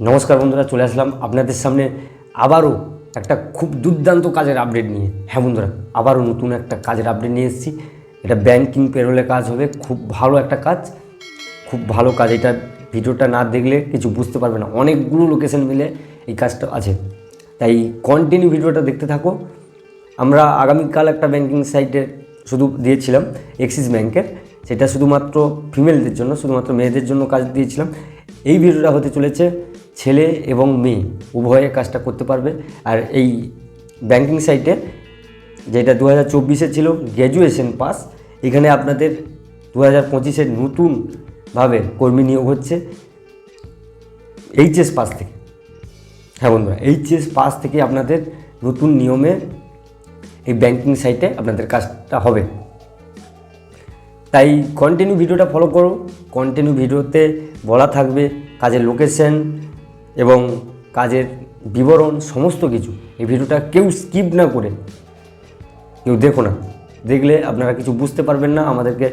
নমস্কার বন্ধুরা, চলে আসলাম আপনাদের সামনে আবারও একটা খুব দুর্দান্ত কাজের আপডেট নিয়ে। হ্যাঁ বন্ধুরা, আবারও নতুন একটা কাজের আপডেট নিয়ে এসেছি। এটা ব্যাংকিং পেরোলে কাজ হবে, খুব ভালো একটা কাজ। খুব ভালো কাজ, এটা ভিডিওটা না দেখলে কিছু বুঝতে পারবে না। অনেকগুলো লোকেশন মিলে এই কাজটা আছে। তাই কন্টিনিউ ভিডিওটা দেখতে থাকো। আমরা আগামীকাল একটা ব্যাংকিং সাইটে শুধু দিয়েছিলাম এক্সিস ব্যাংকের সেটা শুধুমাত্র ফিমেলদের জন্য, শুধুমাত্র মেয়েদের জন্য কাজ দিয়েছিলাম। এই ভিডিওটা হতে চলেছে ছেলে এবং মেয়ে, উভয়ে কাজটা করতে পারবে। আর এই ব্যাংকিং সাইটে যেটা দু হাজার চব্বিশে ছিল গ্র্যাজুয়েশন পাস এখানে আপনাদের দু হাজার পঁচিশের নতুনভাবে কর্মী নিয়োগ হচ্ছে এইচএস পাস থেকে। হ্যাঁ বন্ধুরা এইচএস পাস থেকে আপনাদের নতুন নিয়মে এই ব্যাংকিং সাইটে আপনাদের কাজটা হবে। তাই কন্টিনিউ ভিডিওটা ফলো করো। কন্টিনিউ ভিডিওতে বলা থাকবে কাজের লোকেশন এবং কাজের বিবরণ, সমস্ত কিছু। এই ভিডিওটা কেউ স্কিপ না করে। কেউ দেখো না। দেখলে আপনারা কিছু বুঝতে পারবেন না, আমাদেরকে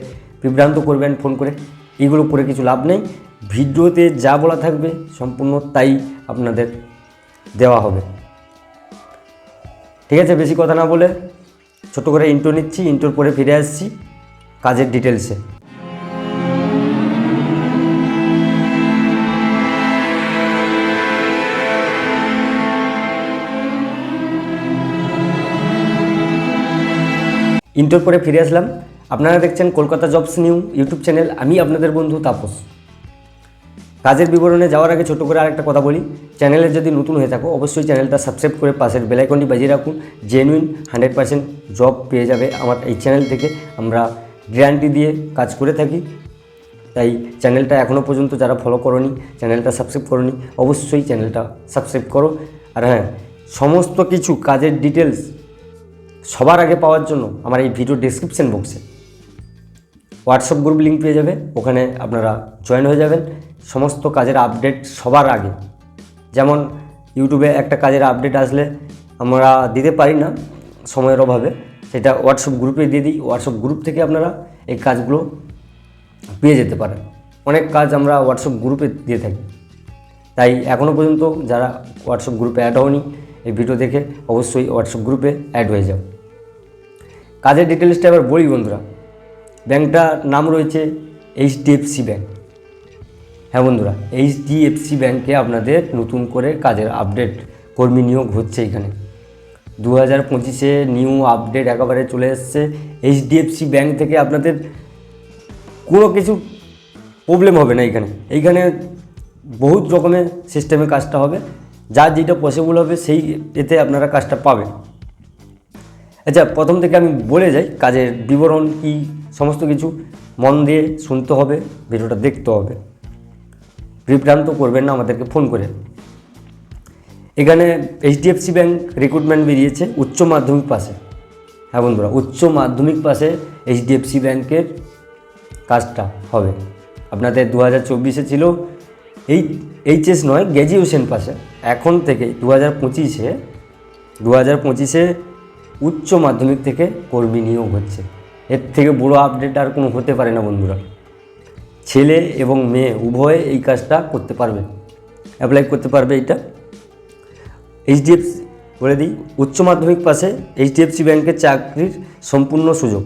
বিভ্রান্ত করবেন ফোন করে। এগুলো করে কিছু লাভ নেই। ভিডিওতে যা বলা থাকবে সম্পূর্ণ তাই আপনাদের দেওয়া হবে। ঠিক আছে, বেশি কথা না বলে ছোট করে ইন্টো নিচ্ছি। ইন্টোর পরে ফিরে আসছি। কাজের ডিটেলসে। ইন্টোর পরে ফিরে আসলাম। আপনারা দেখছেন Kolkata jobs new YouTube channel. আমি আপনাদের বন্ধু তাপস। কাজের বিবরণে যাওয়ার আগে ছোট করে আরেকটা কথা বলি। চ্যানেলে যদি নতুন হয়ে থাকো, অবশ্যই চ্যানেলটা সাবস্ক্রাইব করে পাশের বেলাইকনটি বাজিয়ে রাখুন। জেনুইন হান্ড্রেড পার্সেন্ট জব পেয়ে যাবে আমার এই চ্যানেল থেকে। আমরা গ্যারান্টি দিয়ে কাজ করে থাকি। তাই চ্যানেলটা এখনও পর্যন্ত যারা ফলো করনি, চ্যানেলটা সাবস্ক্রাইব করনি, অবশ্যই চ্যানেলটা সাবস্ক্রাইব করো। আর হ্যাঁ সমস্ত কিছু কাজের ডিটেলস সবার আগে পাওয়ার জন্য আমার এই ভিডিও ডেসক্রিপশন বক্সে হোয়াটসঅ্যাপ গ্রুপ লিঙ্ক পেয়ে যাবে। ওখানে আপনারা জয়েন হয়ে যাবেন। সমস্ত কাজের আপডেট সবার আগে। যেমন ইউটিউবে একটা কাজের আপডেট আসলে আমরা দিতে পারি না সময়ের অভাবে। সেটা হোয়াটসঅ্যাপ গ্রুপে দিয়ে দিই। হোয়াটসঅ্যাপ গ্রুপ থেকে আপনারা এই কাজগুলো পেয়ে যেতে পারেন। অনেক কাজ আমরা হোয়াটসঅ্যাপ গ্রুপে দিয়ে থাকি। তাই এখনও পর্যন্ত যারা হোয়াটসঅ্যাপ গ্রুপে অ্যাড হওনি এই ভিডিও দেখে অবশ্যই হোয়াটসঅ্যাপ গ্রুপে অ্যাড হয়ে যাও। কাজের ডিটেলসটা এবার বলি বন্ধুরা। ব্যাংকটার নাম রয়েছে এইচডিএফসি ব্যাংক হ্যাঁ বন্ধুরা এইচডিএফসি ব্যাংকে আপনাদের নতুন করে কাজের আপডেট কর্মী নিয়োগ হচ্ছে এখানে। দু হাজার পঁচিশে নিউ আপডেট একেবারে চলে এসছে। এইচডিএফসি ব্যাংক থেকে আপনাদের কোনো কিছু প্রবলেম হবে না এইখানে এইখানে বহুত রকমের সিস্টেমে কাজটা হবে। যা যেটা পসিবল হবে সেই এতে আপনারা কাজটা পাবেন। আচ্ছা প্রথম থেকে আমি বলে যাই, কাজের বিবরণ, কি সমস্ত কিছু মন দিয়ে শুনতে হবে, ভিডিওটা দেখতে হবে। বিভ্রান্ত করবেন না, আমাদেরকে ফোন করে। এখানে এইচডিএফসি ব্যাংক রিক্রুটমেন্ট বেরিয়েছে উচ্চ মাধ্যমিক পাশে। হ্যাঁ বন্ধুরা, উচ্চ মাধ্যমিক পাশে এইচডিএফসি ব্যাংকের কাজটা হবে। আপনাদের দু হাজার চব্বিশে ছিল এই এইচএস নয় গ্র্যাজুয়েশন পাশে। এখন থেকে দু হাজার পঁচিশে দু হাজার পঁচিশে উচ্চ মাধ্যমিক থেকে কর্মী নিয়োগ হচ্ছে। এর থেকে বড় আপডেট আর কোনো হতে পারে না বন্ধুরা। ছেলে এবং মেয়ে উভয়ে এই কাজটা করতে পারবে। অ্যাপ্লাই করতে পারবে এটা। এইচডিএফসি বলে দিই, উচ্চ মাধ্যমিক পাশে এইচডিএফসি ব্যাংকের চাকরির সম্পূর্ণ সুযোগ।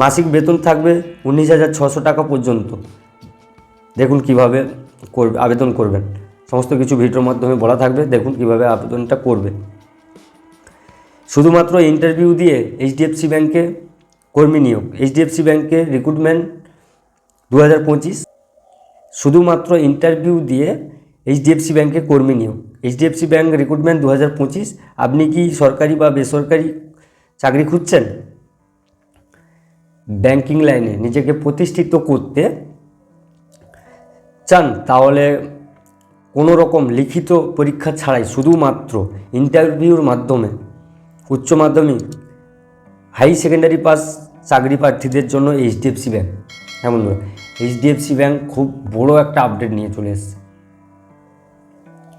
মাসিক বেতন থাকবে উনিশ হাজার ছশো টাকা পর্যন্ত। দেখুন কীভাবে করবে, আবেদন করবেন। সমস্ত কিছু ভিডিওর মাধ্যমে বলা থাকবে, দেখুন কীভাবে আবেদনটা করবে। শুধুমাত্র ইন্টারভিউ দিয়ে এইচডিএফসি ব্যাংকে কর্মী নিয়োগ। এইচডিএফসি ব্যাংকে রিক্রুটমেন্ট দু হাজার পঁচিশ। শুধুমাত্র ইন্টারভিউ দিয়ে এইচডিএফসি ব্যাংকে কর্মী নিয়োগ। এইচডিএফসি ব্যাংক রিক্রুটমেন্ট দু হাজার পঁচিশ, আপনি কি সরকারি বা বেসরকারি চাকরি খুঁজছেন? ব্যাংকিং লাইনে নিজেকে প্রতিষ্ঠিত করতে চান, তাহলে কোনো রকম লিখিত পরীক্ষা ছাড়াই শুধুমাত্র ইন্টারভিউর মাধ্যমে উচ্চ মাধ্যমিক হাই সেকেন্ডারি পাস চাকরি প্রার্থীদের জন্য এইচডিএফসি ব্যাংক হ্যাঁ বন্ধুরা এইচডিএফসি ব্যাংক খুব বড় একটা আপডেট নিয়ে চলে এসেছে।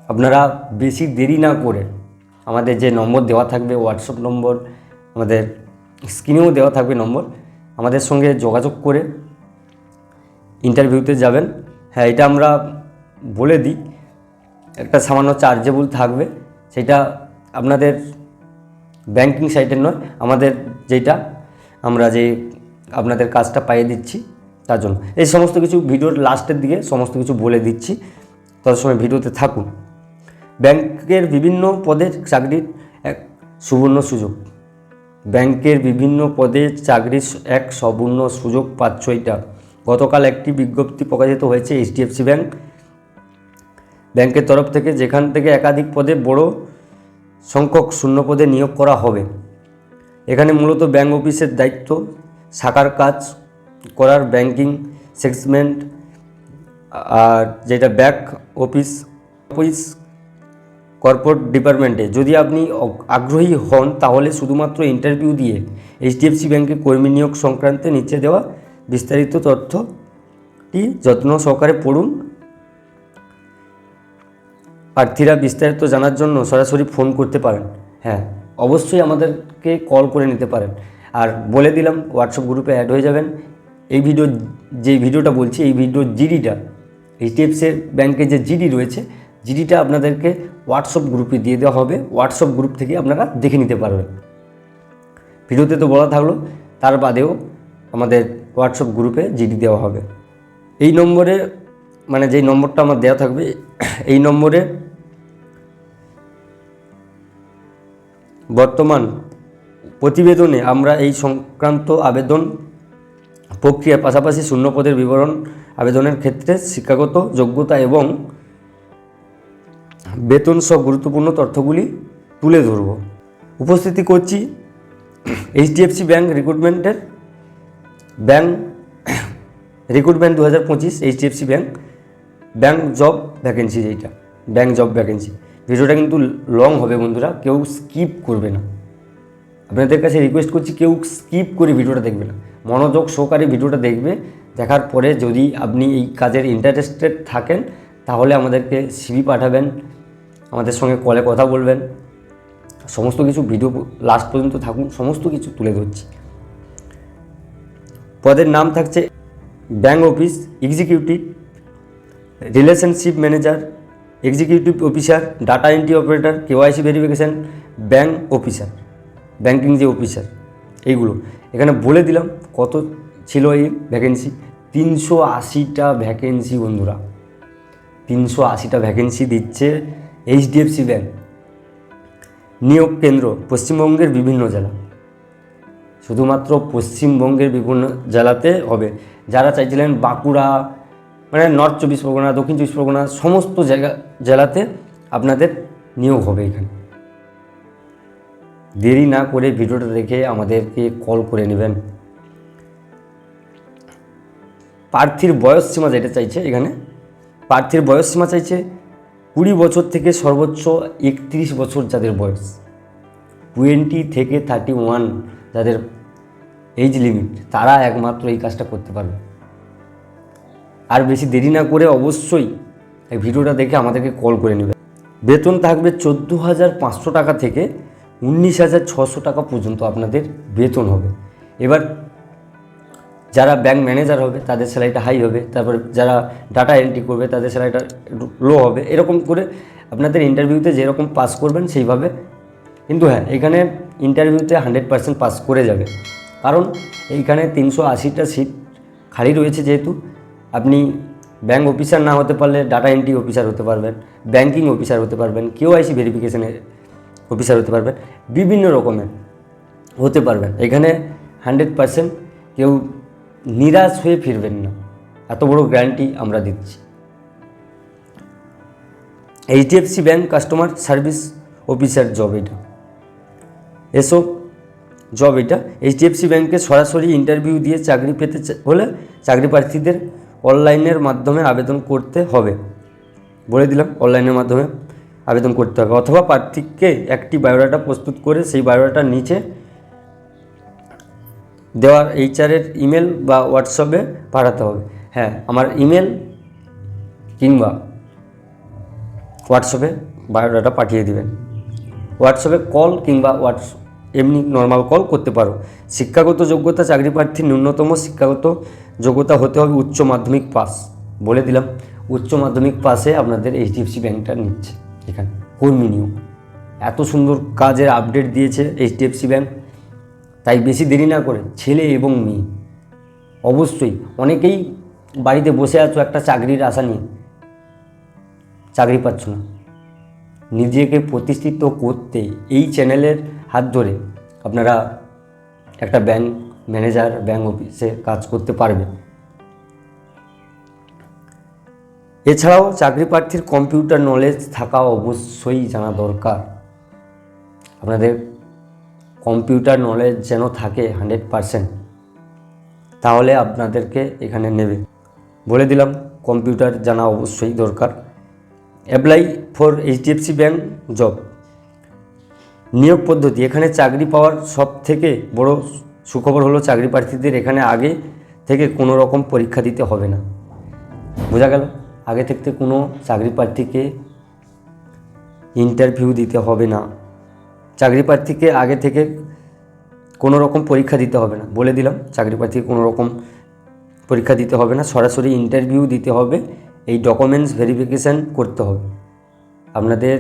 আপনারা বেশি দেরি না করে আমাদের যে নম্বর দেওয়া থাকবে হোয়াটসঅ্যাপ নম্বর, আমাদের স্ক্রিনেও দেওয়া থাকবে নম্বর, আমাদের সঙ্গে যোগাযোগ করে ইন্টারভিউতে যাবেন। হ্যাঁ এটা আমরা বলে দিই, একটা সামান্য চার্জেবল থাকবে। সেটা আপনাদের ব্যাংকিং সাইটের নয়, আমাদের যেটা, আমরা যে আপনাদের কাজটা পাইয়ে দিচ্ছি, তার জন্য। এই সমস্ত কিছু ভিডিওর লাস্টের দিকে সমস্ত কিছু বলে দিচ্ছি। তত সময় ভিডিওতে থাকুন। ব্যাংকের বিভিন্ন পদের চাকরির এক সুবর্ণ সুযোগ। ব্যাংকের বিভিন্ন পদে চাকরির এক সুবর্ণ সুযোগ পাচ্ছ এটা গতকাল একটি বিজ্ঞপ্তি প্রকাশিত হয়েছে এইচডিএফসি ব্যাংক। ব্যাংকের তরফ থেকে যেখান থেকে একাধিক পদে বড় সংখ্যক শূন্য পদে নিয়োগ করা হবে। এখানে মূলত ব্যাংক অফিসের দায়িত্ব, শাখার কাজ করার ব্যাংকিং সেগমেন্ট আর যেটা ব্যাক অফিস অফিস কর্পোরেট ডিপার্টমেন্টে যদি আপনি আগ্রহী হন, তাহলে শুধুমাত্র ইন্টারভিউ দিয়ে এইচডিএফসি ব্যাংকে কর্মী নিয়োগ সংক্রান্তে নিচে দেওয়া বিস্তারিত তথ্যটি যত্ন সহকারে পড়ুন। প্রার্থীরা বিস্তারিত জানার জন্য সরাসরি ফোন করতে পারেন। হ্যাঁ অবশ্যই আমাদেরকে কল করে নিতে পারেন। আর বলে দিলাম হোয়াটসঅ্যাপ গ্রুপে অ্যাড হয়ে যাবেন। এই ভিডিও যে ভিডিওটা বলছি, এই ভিডিওর জিডিটা এইচডিএফসি ব্যাংকে যে জিডি রয়েছে জিডিটা আপনাদেরকে হোয়াটসঅ্যাপ গ্রুপে দিয়ে দেওয়া হবে। হোয়াটসঅ্যাপ গ্রুপ থেকে আপনারা দেখে নিতে পারবেন। ভিডিওতে তো বলা থাকল, তার বাদেও আমাদের হোয়াটসঅ্যাপ গ্রুপে জিডি দেওয়া হবে। এই নম্বরে মানে যেই নম্বরটা আমার দেওয়া থাকবে, এই নম্বরে বর্তমান প্রতিবেদনে আমরা এই সংক্রান্ত আবেদন প্রক্রিয়ার পাশাপাশি শূন্যপদের বিবরণ আবেদনের ক্ষেত্রে শিক্ষাগত যোগ্যতা এবং বেতন সব গুরুত্বপূর্ণ তথ্যগুলি তুলে ধরব। উপস্থিতি করছি এইচডিএফসি ব্যাংক রিক্রুটমেন্টের ব্যাংক রিক্রুটমেন্ট দু হাজার পঁচিশ HDFC bank bank job vacancy যেইটা ব্যাংক জব ভ্যাকেন্সি ভিডিওটা কিন্তু লং হবে বন্ধুরা, কেউ স্কিপ করবে না। আপনাদের কাছে রিকোয়েস্ট করছি, কেউ স্কিপ করে ভিডিওটা দেখবে না। মনোযোগ সহকারে ভিডিওটা দেখবে, দেখার পরে যদি আপনি এই কাজের ইন্টারেস্টেড থাকেন, তাহলে আমাদেরকে সিভি পাঠাবেন। আমাদের সঙ্গে কলে কথা বলবেন। সমস্ত কিছু ভিডিও লাস্ট পর্যন্ত থাকুন, সমস্ত কিছু তুলে ধরছি। পদের নাম থাকছে bank office executive relationship manager executive officer data entry operator KYC verification bank officer banking যে অফিসার এইগুলো। এখানে বলে দিলাম কত ছিল এই ভ্যাকেন্সি তিনশো আশিটা ভ্যাকেন্সি বন্ধুরা। তিনশো আশিটা ভ্যাকেন্সি দিচ্ছে এইচডিএফসি ব্যাংক, নিয়োগ কেন্দ্র পশ্চিমবঙ্গের বিভিন্ন জেলা। শুধুমাত্র পশ্চিমবঙ্গের বিভিন্ন জেলাতে হবে। যারা চাইছিলেন বাঁকুড়া মানে নর্থ চব্বিশ পরগনা, দক্ষিণ চব্বিশ পরগনা, সমস্ত জায়গা, জেলাতে আপনাদের নিয়োগ হবে এখানে। দেরি না করে ভিডিওটা দেখে আমাদেরকে কল করে নেবেন। প্রার্থীর বয়স সীমা যেটা চাইছে এখানে, প্রার্থীর বয়স সীমা চাইছে কুড়ি বছর থেকে সর্বোচ্চ একত্রিশ বছর যাদের বয়স টোয়েন্টি থেকে থার্টি ওয়ান যাদের এজ লিমিট তারা একমাত্র এই কাজটা করতে পারবে। আর বেশি দেরি না করে অবশ্যই এই ভিডিওটা দেখে আমাদেরকে কল করে নেবে। বেতন থাকবে চোদ্দ হাজার পাঁচশো টাকা থেকে উনিশ হাজার ছশো টাকা পর্যন্ত আপনাদের বেতন হবে। এবার যারা ব্যাংক ম্যানেজার হবে, তাদের স্যালারিটা হাই হবে, তারপর যারা ডাটা এন্ট্রি করবে, তাদের স্যালারিটা লো হবে। এরকম করে আপনাদের ইন্টারভিউতে যেরকম পাস করবেন, সেইভাবে কিন্তু হ্যাঁ এখানে ইন্টারভিউতে হান্ড্রেড পার্সেন্ট পাস করে যাবে। কারণ এইখানে তিনশো আশিটা সিট খালি রয়েছে যেহেতু। আপনি ব্যাংক অফিসার না হতে পারলে ডাটা এন্ট্রি অফিসার হতে পারবেন ব্যাংকিং অফিসার হতে পারবেন কেওআইসি ভেরিফিকেশনের অফিসার হতে পারবেন, বিভিন্ন রকমের হতে পারবেন। এখানে হান্ড্রেড পার্সেন্ট কেউ নিরাশ হয়ে ফিরবেন না। এত বড় গ্যারান্টি আমরা দিচ্ছি। HDFC bank customer service officer job এটা। এসব জব এটা। এইচডিএফসি ব্যাংকে সরাসরি ইন্টারভিউ দিয়ে চাকরি পেতে হলে চাকরি প্রার্থীদের অনলাইনের মাধ্যমে আবেদন করতে হবে। বলে দিলাম, অনলাইনের মাধ্যমে আবেদন করতে হবে। অথবা প্রার্থীকে একটি বায়োডাটা প্রস্তুত করে সেই বায়োডাটার নিচে দেওয়ার এইচআরের ইমেল বা হোয়াটসঅ্যাপে পাঠাতে হবে। হ্যাঁ আমার ইমেল কিংবা হোয়াটসঅ্যাপে বায়োডাটা পাঠিয়ে দিবেন। হোয়াটসঅ্যাপে কল কিংবা হোয়াটস, এমনি নর্মাল কল করতে পারো। শিক্ষাগত যোগ্যতা, চাকরি প্রার্থীর ন্যূনতম শিক্ষাগত যোগ্যতা হতে হবে উচ্চ মাধ্যমিক পাস। বলে দিলাম, উচ্চ মাধ্যমিক পাসে আপনাদের এইচডিএফসি ব্যাংকটা নিচ্ছে এখানে। কর্মী নিয়োগ। এত সুন্দর কাজের আপডেট দিয়েছে এইচডিএফসি ব্যাংক। তাই বেশি দেরি না করে ছেলে এবং মেয়ে। অবশ্যই অনেকেই বাড়িতে বসে আছো একটা চাকরির আশা নিয়ে। চাকরি পাচ্ছ না। নিজেকে প্রতিষ্ঠিত করতে এই চ্যানেলের হাত ধরে আপনারা একটা ব্যাংক ম্যানেজার, ব্যাংক অফিসে কাজ করতে পারবে। এছাড়াও চাকরি প্রার্থীর কম্পিউটার নলেজ থাকা অবশ্যই জানা দরকার। আপনাদের কম্পিউটার নলেজ যেন থাকে হান্ড্রেড পারসেন্ট, তাহলে আপনাদেরকে এখানে নেবে। বলে দিলাম, কম্পিউটার জানা অবশ্যই দরকার। Apply for HDFC bank job নিয়োগ পদ্ধতি, এখানে চাকরি পাওয়ার সব থেকে বড় সুখবর হলো চাকরি প্রার্থীদের এখানে আগে থেকে কোনো রকম পরীক্ষা দিতে হবে না। বোঝা গেল? আগে থেকে কোনো চাকরি প্রার্থীকে ইন্টারভিউ দিতে হবে না। চাকরি প্রার্থীকে আগে থেকে কোনো রকম পরীক্ষা দিতে হবে না। বলে দিলাম, চাকরি প্রার্থীকে কোনো রকম পরীক্ষা দিতে হবে না। সরাসরি ইন্টারভিউ দিতে হবে, এই ডকুমেন্টস ভেরিফিকেশান করতে হবে। আপনাদের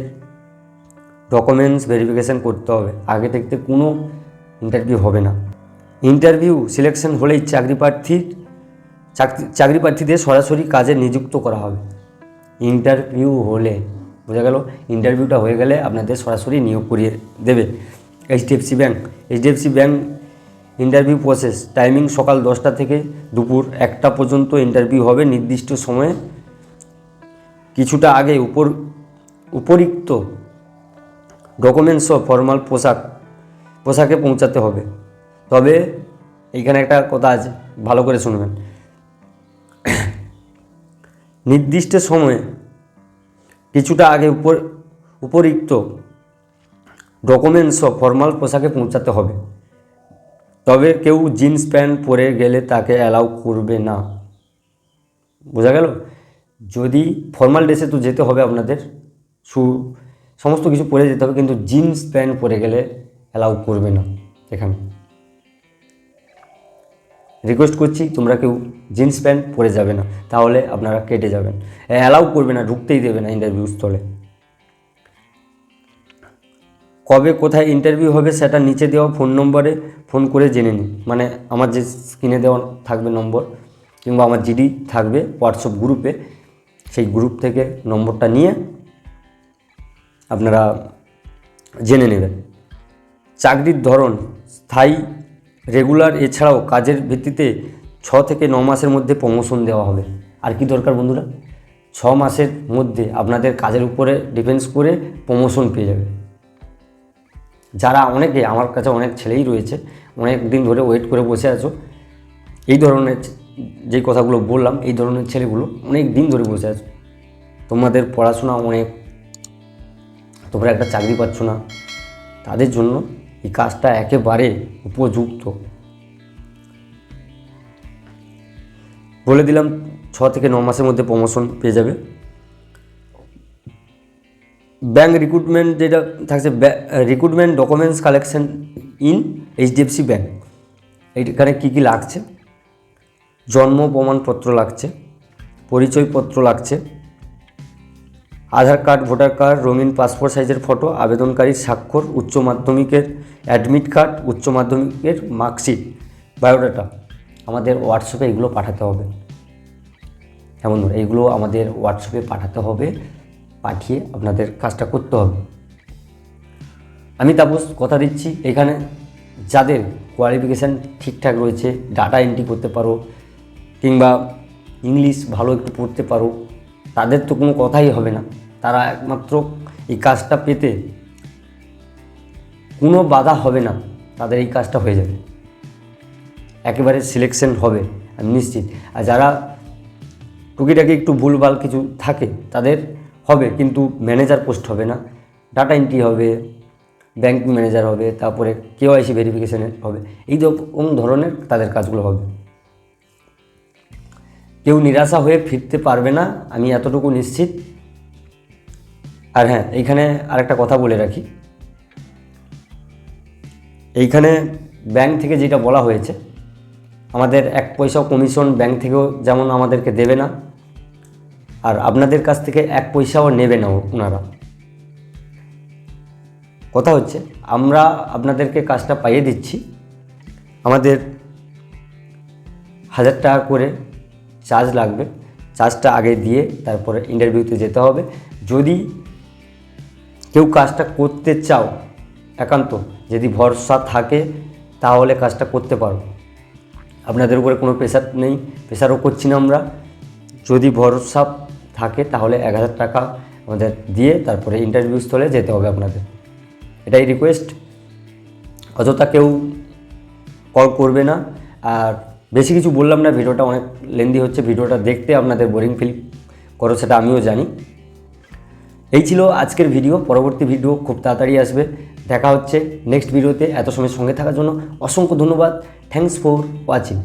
ডকুমেন্টস ভেরিফিকেশান করতে হবে। আগে থেকে কোনো ইন্টারভিউ হবে না। ইন্টারভিউ সিলেকশন হলেই চাকরি প্রার্থীর, চাকরি প্রার্থীদের সরাসরি কাজে নিযুক্ত করা হবে। ইন্টারভিউ হলে বোঝা গেল ইন্টারভিউটা হয়ে গেলে আপনাদের সরাসরি নিয়োগ করিয়ে দেবে। HDFC bank. HDFC bank interview process timing সকাল দশটা থেকে দুপুর একটা পর্যন্ত ইন্টারভিউ হবে নির্দিষ্ট সময়ে। কিছুটা আগে উপর, উপরিক্ত ডকুমেন্টস ও ফর্মাল পোশাক, পোশাকে পৌঁছাতে হবে। তবে এইখানে একটা কথা আছে, ভালো করে শুনবেন। নির্দিষ্ট সময়ে কিছুটা আগে উপর, উপরিক্ত ডকুমেন্টস ফর্মাল পোশাকে পৌঁছাতে হবে। তবে কেউ জিন্স প্যান্ট পরে গেলে তাকে অ্যালাউ করবে না। বোঝা গেল? যদি ফর্মাল ড্রেসে তো যেতে হবে আপনাদের শু সমস্ত কিছু পরে যেতে হবে, কিন্তু জিন্স প্যান্ট পরে গেলে অ্যালাউ করবে না এখানে। রিকোয়েস্ট করছি, তোমরা কেউ জিন্স প্যান্ট পরে যাবে না, তাহলে আপনারা কেটে যাবেন। অ্যালাউ করবে না, ঢুকতেই দেবে না ইন্টারভিউ স্থলে। কবে কোথায় ইন্টারভিউ হবে সেটা নিচে দেওয়া ফোন নম্বরে ফোন করে জেনে নিন। মানে আমার যে স্ক্রিনে দেওয়া থাকবে নম্বর কিংবা আমার জিডি থাকবে হোয়াটসঅ্যাপ গ্রুপে সেই গ্রুপ থেকে নম্বরটা নিয়ে আপনারা জেনে নেবেন। চাকরির ধরন, স্থায়ী রেগুলার এছাড়াও কাজের ভিত্তিতে ছ থেকে ন মাসের মধ্যে প্রমোশন দেওয়া হবে। আর কি দরকার বন্ধুরা? ছ মাসের মধ্যে আপনাদের কাজের উপরে ডিপেন্ডস করে প্রমোশন পেয়ে যাবে। যারা অনেকে, আমার কাছে অনেক ছেলেই রয়েছে, অনেক দিন ধরে ওয়েট করে বসে আছো, এই ধরনের যে কথাগুলো বললাম, এই ধরনের ছেলেগুলো অনেক দিন ধরে বসে আছো। তোমাদের পড়াশোনা অনেক, তোমরা একটা চাকরি পাচ্ছ না, তাদের জন্য এই কাজটা একেবারে উপযুক্ত। বলে দিলাম, ছ থেকে ন মাসের মধ্যে প্রমোশন পেয়ে যাবে। ব্যাঙ্ক রিক্রুটমেন্ট যেটা থাকছে recruitment documents collection in HDFC bank এইখানে কী কী লাগছে? জন্ম প্রমাণপত্র লাগছে, পরিচয়পত্র লাগছে আধার কার্ড, ভোটার কার্ড, রঙিন পাসপোর্ট সাইজের ফটো, আবেদনকারীর স্বাক্ষর, উচ্চ মাধ্যমিকের অ্যাডমিট কার্ড, উচ্চ মাধ্যমিকের মার্কশিট, বায়োডাটা। আমাদের হোয়াটসঅ্যাপে এগুলো পাঠাতে হবে। এমন ধরুন এইগুলো আমাদের হোয়াটসঅ্যাপে পাঠাতে হবে, পাঠিয়ে আপনাদের কাজটা করতে হবে। আমি তাপস কথা দিচ্ছি, এখানে যাদের কোয়ালিফিকেশান ঠিকঠাক রয়েছে ডাটা এন্ট্রি করতে পারো, কিংবা ইংলিশ ভালো একটু পড়তে পারো তাদের তো কোনো কথাই হবে না। তারা একমাত্র এই কাজটা পেতে কোনো বাধা হবে না, তাদের এই কাজটা হয়ে যাবে। একেবারে সিলেকশন হবে, আমি নিশ্চিত। আর যারা টুকিটাকি একটু ভুলভাল কিছু থাকে, তাদের হবে, কিন্তু ম্যানেজার পোস্ট হবে না। ডাটা এন্ট্রি হবে ব্যাংক ম্যানেজার হবে, তারপরে কেওয়াইসি ভেরিফিকেশনের হবে। এই রকম ধরনের তাদের কাজগুলো হবে। কেউ নিরাশা হয়ে ফিরতে পারবে না, আমি এতটুকু নিশ্চিত। আর হ্যাঁ এইখানে আরেকটা কথা বলে রাখি। এইখানে ব্যাংক থেকে যেটা বলা হয়েছে, আমাদের এক পয়সাও কমিশন ব্যাংক থেকেও যেমন আমাদেরকে দেবে না, আর আপনাদের কাছ থেকে এক পয়সাও নেবে না ওনারা। কথা হচ্ছে, আমরা আপনাদেরকে কাজটা পাইয়ে দিচ্ছি। আমাদের হাজার টাকা করে চার্জ লাগবে। চার্জটা আগে দিয়ে তারপরে ইন্টারভিউতে যেতে হবে। যদি কেউ কাজটা করতে চাও একান্ত, যদি ভরসা থাকে, তাহলে কাজটা করতে পারো। আপনাদের উপরে কোনো প্রেশার নেই প্রেশারও করছি না আমরা। যদি ভরসা থাকে, তাহলে এক হাজার টাকা আমাদের দিয়ে তারপরে ইন্টারভিউ স্থলে যেতে হবে আপনাদের। এটাই রিকোয়েস্ট অযথা কেউ কল করবে না। আর বেশি কিছু বললাম না, ভিডিওটা অনেক লেন্দি হচ্ছে, ভিডিওটা দেখতে আপনাদের বোরিং ফিল করো, সেটা আমিও জানি। এই ছিল আজকের ভিডিও পরবর্তী ভিডিও খুব তাড়াতাড়ি আসবে। দেখা হচ্ছে নেক্সট ভিডিওতে এত সময় সঙ্গে থাকার জন্য অসংখ্য ধন্যবাদ। Thanks for watching